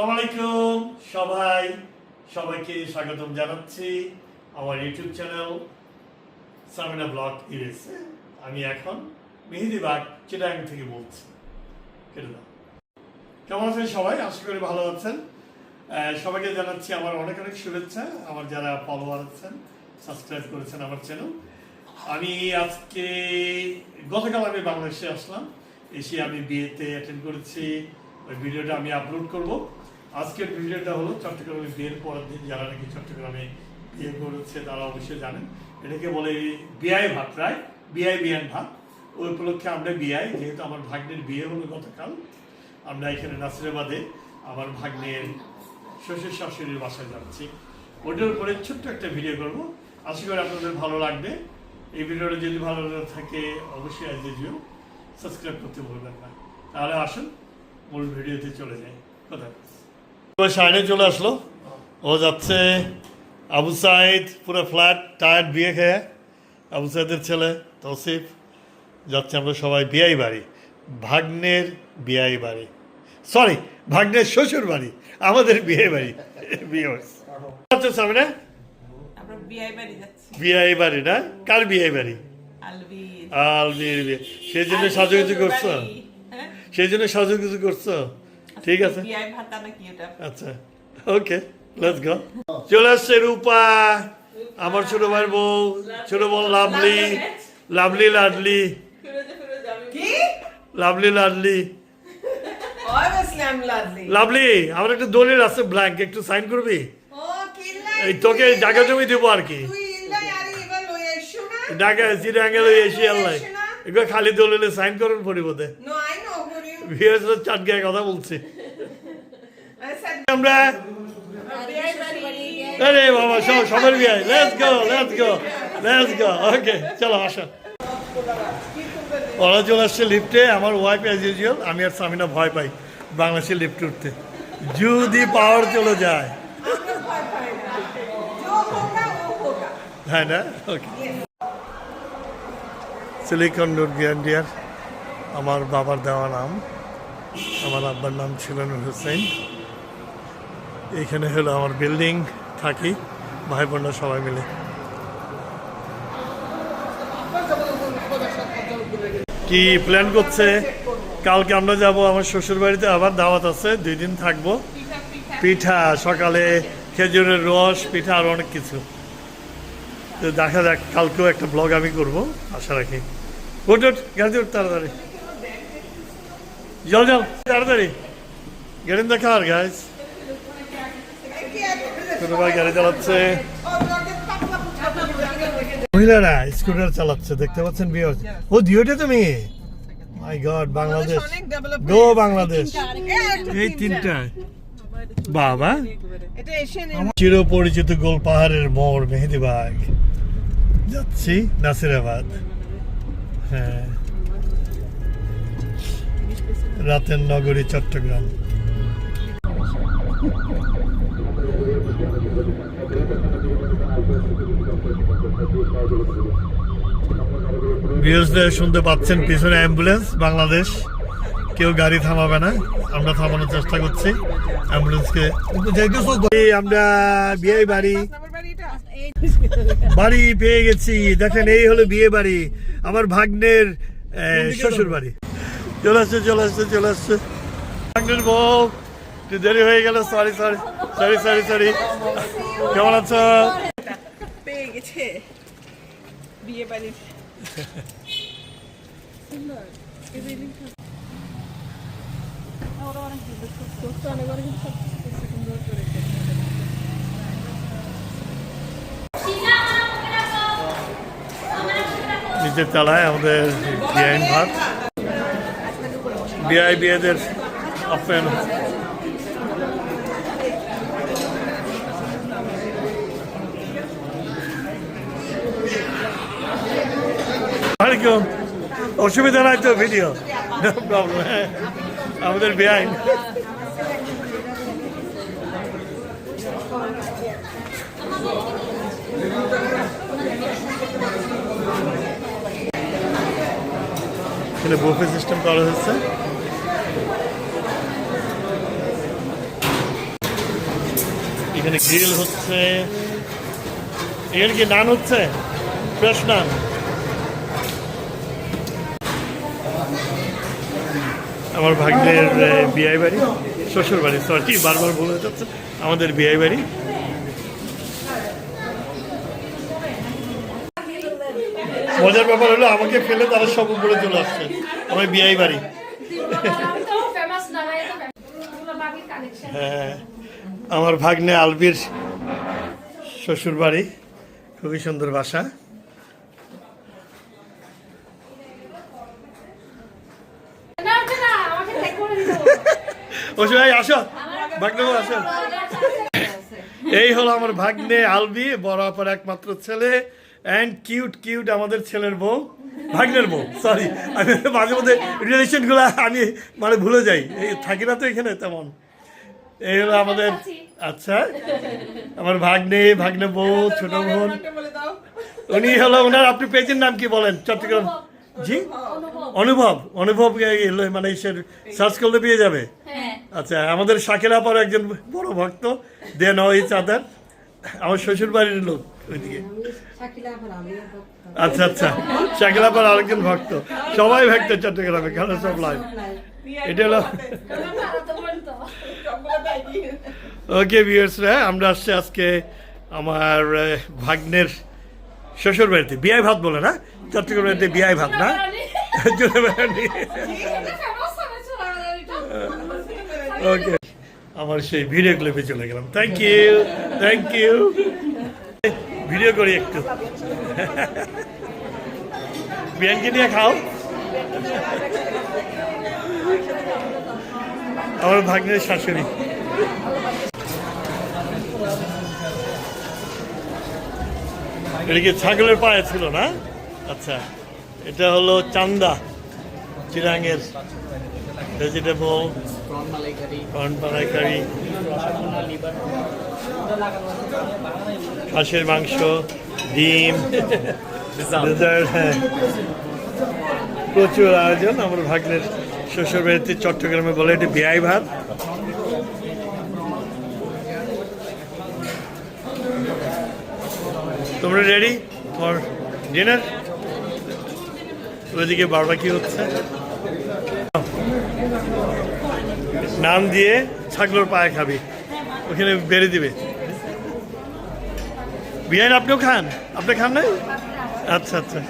আলাইকুম সবাই। সবাইকে স্বাগতম জানাচ্ছি আমার ইউটিউব চ্যানেল সামিনা ব্লগ ইরেস আমি এখন মেহেদিবাগ চিটাং থেকে বলছি। কেমন আছেন সবাই? আশা করি ভালো আছেন। সবাইকে জানাচ্ছি আমার অনেক অনেক শুভেচ্ছা। আমার যারা ফলোয়ার আছেন সাবস্ক্রাইব করেছেন আমার চ্যানেল আমি আজকে, গতকাল আমি বাংলাদেশে আসলাম। এসে আমি বিয়েতে অ্যাটেন্ড করেছি। ওই ভিডিওটা আমি আপলোড করব। আজকের ভিডিওটা হলো চট্টগ্রামে বিয়ের পরের দিন, যারা নাকি চট্টগ্রামে বিয়ে করেছে তারা অবশ্যই জানেন। এটাকে বলে বিআই ভাত, প্রায় বিআই বিয়ান ভাত। ওই উপলক্ষে আমরা বিআই যেহেতু আমার ভাগ্নের বিয়ে হলো গতকাল, আমরা এখানে নাসিরাবাদে আমার ভাগ্নের শ্বশুর শাশুড়ির বাসায় যাচ্ছি। ওটার উপরে ছোট্ট একটা ভিডিও করব। আশা করি আপনাদের ভালো লাগবে। এই ভিডিওটা যদি ভালো থাকে, অবশ্যই আজ ইউজিও সাবস্ক্রাইব করতে ভুলবেন না। তাহলে আসুন, মূল ভিডিওতে চলে যাই। কোথায় সাইনে চলে আসলো। ও যাচ্ছে আবু সাইদ পুরো ফ্ল্যাট টায়ার্ড বিয়ে খেয়ে। আবু সাইদের ছেলে তৌসিফ। যাচ্ছে আমরা সবাই বিয়াই বাড়ি। ভাগ্নের বিয়াই বাড়ি। সরি ভাগ্নের শ্বশুর বাড়ি। আমাদের বিয়ে বাড়ি। বিয়ে আচ্ছা সামনে? বিয়ে বাড়ি বিয়াই বাড়ি না? কার বিয়াই বাড়ি? আলবির। বিয়ে। সেই জন্য সাজুগুজু করছ? হ্যাঁ? সেই জন্য সাজুগুজু করছ? ঠিক আছে। আচ্ছা ওকে লেটস গো চলে আসছে রূপা আমার ছোট ভাইয়ের বউ ছোট বোন Lovely Lovely Ladli. Lovely Ladli. Lovely. আমার একটা দলিল আছে ব্ল্যাঙ্ক একটু সাইন করবি? এই তোকে জায়গা জমি দেবো আর কি। আরে এবার লই এসি আল্লাহ। এগুলো খালি দলিলে সাইন করুন পরিবর্তে। ভিউয়ার্সরা চাটগায় কথা বলছে। আমরা আরে বাবা, সব সবার বিয়ে। Let's go let's go let's go okay চলো, আসো। ওরা চলে আসছে লিফটে আমার ওয়াইফ অ্যাজ ইউজুয়াল আমি আর সামিনা ভয় পাই বাংলাদেশে লিফটে উঠতে। যদি পাওয়ার চলে যায়। হ্যাঁ না? ওকে সিলিকন রোড গ্র্যান্ডিয়ার আমার বাবার দেওয়া নাম। আমার আব্বার নাম ছিল নূর হোসেন। এইখানে হলো আমার বিল্ডিং, থাকি ভাই বোনরা সবাই মিলে। কি প্ল্যান করছে? কালকে আমরা যাব আমার শ্বশুর বাড়িতে আবার দাওয়াত আছে, দুই দিন থাকব। পিঠা, সকালে খেজুরের রস, পিঠা আর অনেক কিছু। দেখা যাক, কালকেও একটা ব্লগ আমি করব, আশা রাখি। উঠ গাড়ি তাড়াতাড়ি। জল জল তাড়াতাড়ি দেখা আর গাইজ ছোট ভাই গাড়ি চালাচ্ছে মহিলারা স্কুটার চালাচ্ছে দেখতে পাচ্ছেন বিয়ে হচ্ছে ও দিওটে তুমি? মাই গড বাংলাদেশ গো বাংলাদেশ এই তিনটা। বাবা। এটা এশিয়ান চির পরিচিত গোল পাহাড়ের মোড় মেহেদিবাগ যাচ্ছি নাসিরাবাদ। হ্যাঁ। রাতের নগরী চট্টগ্রাম। বিএসদের শুনতে পাচ্ছেন পিছনে অ্যাম্বুলেন্স বাংলাদেশ। কেউ গাড়ি থামাবে না আমরা থামানোর চেষ্টা করছি। অ্যাম্বুলেন্সকে আমরা বিয়ে বাড়ি। বাড়ি পেয়ে গেছি। দেখেন এই হলো বিয়ে বাড়ি আমার ভাগ্নের শ্বশুর বাড়ি চলে আসছে চলে আসছে চলে আসছে। বউ একটু দেরি হয়ে গেল sorry sorry sorry sorry sorry কেমন আছো? পেয়ে গেছে। বিয়ে বাড়ির। নিচের তলায় আমাদের বিআইন ভাত বিআই বিয়েদের আপ্যায়ন ওয়ালাইকুম অসুবিধা নাই তো ভিডিও নো প্রবলেম আমাদের বেআইন এখানে বুফে সিস্টেম করা হয়েছে। এখানে গ্রিল হচ্ছে। এখানে কি নান হচ্ছে? ফ্রেশ নান। আমার ভাগ্নের আহ, বিয়ে বাড়ি শ্বশুর বাড়ি সরি বারবার বলে যাচ্ছে আমাদের বিয়ে বাড়ি। মজার ব্যাপার হলো আমাকে ফেলে তারা সব উপরে চলে আসছে। আমার বিয়ে বাড়ি। হ্যাঁ আমার ভাগ্নে আলবির শ্বশুর বাড়ি। খুবই সুন্দর বাসা। না ওটা না আমাকে ট্যাগ করে দিও ও ভাই, আসো। ভাগ্নে আসো। এই হলো আমার ভাগ্নে আলবি, বড় অপর একমাত্র ছেলে। অ্যান্ড কিউট কিউট আমাদের ছেলের বউ ভাগ্নের বউ সরি আমি মাঝে মধ্যে রিলেশনগুলো আমি মানে ভুলে যাই। এই থাকি না তো এখানে তেমন। এই হলো আমাদের আচ্ছা। আমার ভাগ্নে ভাগ্নে বউ ছোট বোন। উনি হলো ওনার আপনি পেজের নাম কি বলেন? চট্টগ্রাম জি? অনুভব। অনুভব। এ- মানে সার্চ করলে পেয়ে যাবে? হ্যাঁ। আচ্ছা আমাদের শাকের আপার একজন বড় ভক্ত দেন ওই চাঁদার। আমার শ্বশুর বাড়ির লোক ওইদিকে। আচ্ছা আচ্ছা। শাকিল আপার আরেকজন ভক্ত। সবাই ভক্ত চট্টগ্রামে খেলা সব লাইভ এটা হলো ওকে ভিউয়ার্সরা আমরা আসছি আজকে আমার ভাগ্নের শ্বশুর বাড়িতে বিয়াই ভাত বলে না? চট্টগ্রাম বাড়িতে বিয়াই ভাত না? ওকে। আমার সেই ভিডিও ক্লিপে চলে গেলাম। Thank you thank you video করি একটু। বিয়ানকে নিয়ে খাও। আমার ভাগ্নের শাশুড়ি। এটা কি ছাগলের পায়ে ছিল না? আচ্ছা এটা হলো চান্দা, চিরাঙের। ভেজিটেবল কর্ন মালাইকারি হাঁসের মাংস ডিম dessert, হ্যাঁ। প্রচুর আয়োজন আমার ভাগ্নের শ্বশুর বাড়িতে চট্টগ্রামে বলে এটি বিয়াই ভাত। তোমরা রেডি ফর ডিনার ওইদিকে বারবাকি হচ্ছে। নাম দিয়ে ছাগলের পায়ে খাবি। ওখানে বেড়ে দিবে। বিরিয়ানি আপনিও খান? আপনি খান নাই? আচ্ছা আচ্ছা।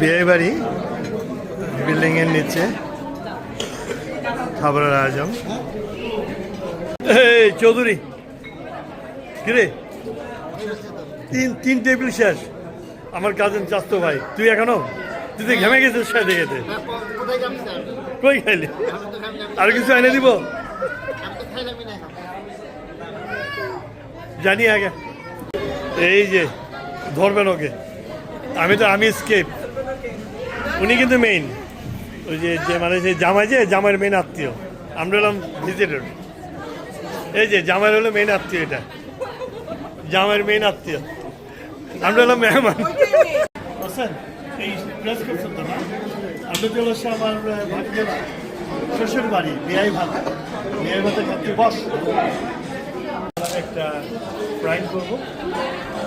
বিয়ে বাড়ি বিল্ডিং এর নিচে। খাবারের আয়োজন। চৌধুরী। কিরে? তিন তিন টেবিল শেষ। আমার কাজিন চাস্তো ভাই। তুই এখনও? তুই ঘেমে গেছিস সাথে খেতে কোথায় কই খাইলি? আর কিছু এনে দিব? জানি আগে। এই যে ধরবেন ওকে। আমি তো আমি স্কেপ। উনি কিন্তু মেইন ওই যে যে মানে যে জামাই যে জামাইয়ের মেইন আত্মীয়। আমরা হলাম ভিজিটর এই যে জামাইয়ের হলো মেইন আত্মীয় এটা। জামাইয়ের মেইন আত্মীয়। আমরা হলাম মেহমান। হোসেন এই প্রেস করছেন তো না? আপনি চলে আমার আহ, ভাগ্যের শ্বশুর বাড়ি বিয়াই ভাত বিয়াই ভাতের খাচ্ছি বস। একটা প্রাইম করব।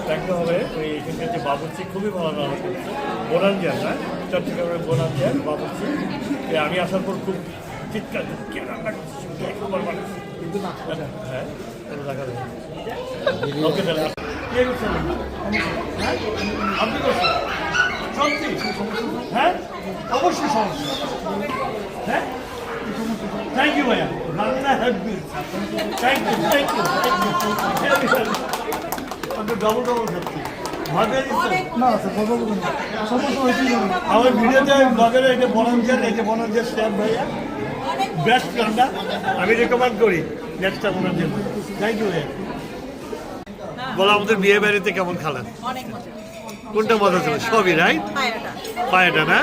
প্রাইমটা হবে ওই এখানকার যে বাবুর্চি খুবই ভালো রান্না করছে বোনাঞ্জিয়ার না চট্টগ্রামের বোনাঞ্জিয়ার বাবুর্চি। আমি আসার পর খুব চিৎকার কে রান্না করছে? হ্যাঁ? দেখা যাবে ওকে তাহলে আসুন। হ্যাঁ অবশ্যই হ্যাঁ থ্যাংক ইউ ভাইয়া thank you thank you thank you double double আমার ভিডিওতে ব্লগের এটা বনঞ্জার এটা বনঞ্জার স্ট্যাম্প ভাইয়া বেস্ট রান্না আমি রেকমেন্ড করি নেক্সট টাইম জন্য থ্যাংক ইউ ভাইয়া বলো আমাদের বিয়ে বাড়িতে কেমন খালেন? কোনটা মজা ছিল? সবই রাইট পায়েটা না?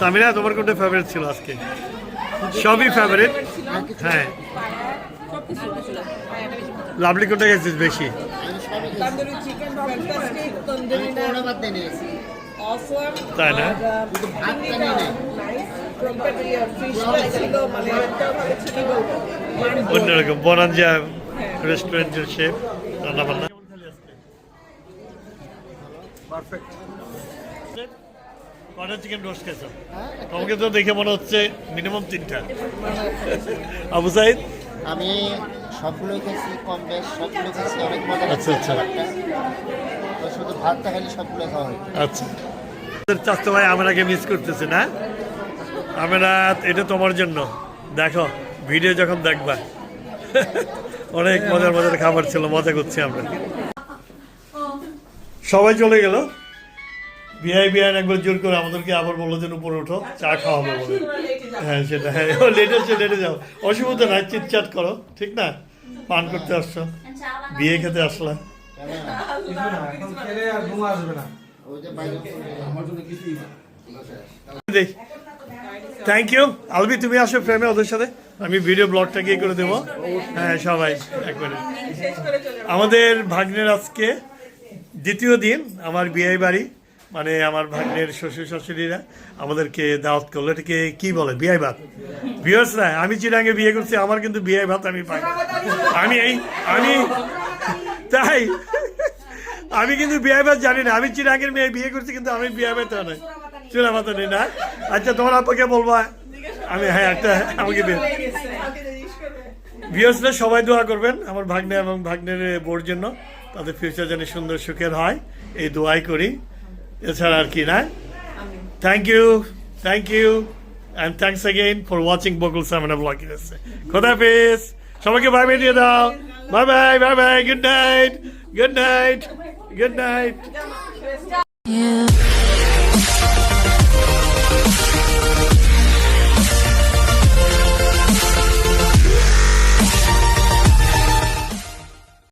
সামিনা তোমার কোনটা ফেভারিট ছিল আজকে? সবই ফেভারিট হ্যাঁ। লাভলি কোনটা গেছিস বেশি. তাই না? অন্যরকম। বনাঞ্জা রেস্টুরেন্টের শেফ রান্না বান্না কটা চিকেন রোস্ট খেয়েছো তোমাকে তো দেখে মনে হচ্ছে মিনিমাম তিনটা। আবু সাইদ? আমি সবগুলো খেয়েছি কম বেশ সবগুলো খেয়েছি অনেক মজা আচ্ছা, আচ্ছা। তো শুধু ভাতটা খালি সবগুলো খাওয়া হয় আচ্ছা। ভাই আমরাকে মিস করতেছে না? আমরা এটা তোমার জন্য। দেখো ভিডিও যখন দেখবা। অনেক মজার মজার খাবার ছিল মজা করছি আমরা। সবাই চলে গেল। বিআই বিআই একবার জোর করে আমাদেরকে আবার বলল যে উপরে ওঠো, চা খাওয়াবো বলে। হ্যাঁ সেটা হ্যাঁ লেটে এসে, লেটে যাও। অসুবিধা নাই, চিটচাট করো, ঠিক না? পান করতে আসছো। বিয়ে খেতে আসলা। থ্যাংক ইউ আলবি, তুমি আসো ফ্রেমে ওদের সাথে। আমি ভিডিও ব্লগটা গিয়ে করে দেবো। হ্যাঁ সবাই, একবারে। আমাদের ভাগ্নের আজকে দ্বিতীয় দিন আমার বিয়ে বাড়ি মানে আমার ভাগ্নের শ্বশুর শাশুড়িরা আমাদেরকে দাওয়াত করল। এটাকে কি বলে? বিয়ে ভাত। বিয়ার্স না আমি চিরাঙ্গে বিয়ে করছি, আমার কিন্তু বিয়ে ভাত আমি পাই আমি এই, আমি তাই, আমি কিন্তু বিয়ে ভাত জানি না। আমি চিরাঙ্গের মেয়ে বিয়ে করছি, কিন্তু আমি বিয়ে ভাত নয় চুলা ভাত নেই না। আচ্ছা তোমার আপাকে বলবা? আমি হ্যাঁ একটা আমাকে বিয়ে ভিউয়ার্সরা সবাই দোয়া করবেন আমার ভাগ্নে এবং ভাগ্নের বোর জন্য। তাদের ফিউচার যেন সুন্দর সুখের হয় এই দোয়াই করি। এছাড়া আর কি না thank you thank you and thanks again for watching Bakul Samna blog খোদা খোদাফিজ সবাইকে বাই বাই দিয়ে দাও bye bye bye bye good night good night good night